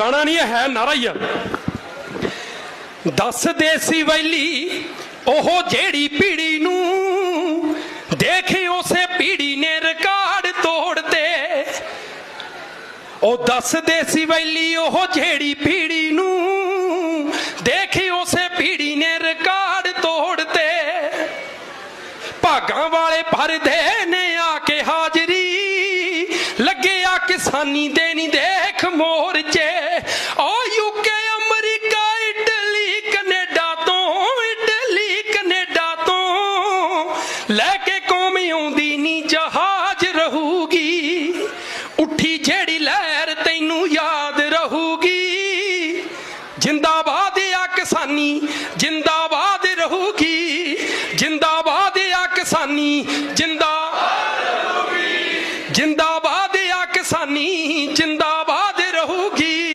ਗਾਣਾ ਨਹੀਂ ਹੈ ਨਾਰਾ ਹੀ ਆ। ਦੱਸ ਦੇਸੀ ਵੈਲੀ, ਉਹ ਜਿਹੜੀ ਪੀੜੀ ਨੂੰ ਦੇਖੇ, ਉਸੇ ਪੀੜੀ ਨੇ ਰਿਕਾਰਡ ਤੋੜਤੇ। ਉਹ ਦੱਸ ਦੇਸੀ ਵੈਲੀ, ਉਹ ਜਿਹੜੀ ਪੀੜੀ ਨੂੰ ਦੇਖ, ਉਸੇ ਪੀੜੀ ਨੇ ਰਿਕਾਰਡ ਤੋੜਤੇ। ਭਾਗਾਂ ਵਾਲੇ ਭਰਦੇ ਨੇ ਆ ਕੇ ਹਾਜ਼ਰੀ, ਲੱਗੇ ਕਿਸਾਨੀ ਤੇ ਨਹੀਂ ਦੇਖ ਮੋਰਚੇ। ਓ ਯੂਕੇ ਅਮਰੀਕਾ, ਇਟਲੀ, ਕੈਨੇਡਾ ਤੋਂ, ਇਟਲੀ, ਕੈਨੇਡਾ ਤੋਂ। ਲੈ ਕੇ ਕੌਮ ਆਉਂਦੀ ਨਹੀਂ ਜਹਾਜ਼ ਰਹੂਗੀ। ਉੱਠੀ ਜਿਹੜੀ ਲਹਿਰ ਤੈਨੂੰ ਯਾਦ ਰਹੂਗੀ। ਜਿੰਦਾਬਾਦ ਆ ਕਿਸਾਨੀ, ਜਿੰਦਾਬਾਦ ਰਹੂਗੀ। ਜਿੰਦਾਬਾਦ ਆ ਕਿਸਾਨੀ, ਜਿੰਦਾ ਜਿੰਦਾਬਾਦ ਸਾਨੀ ਜਿੰਦਾ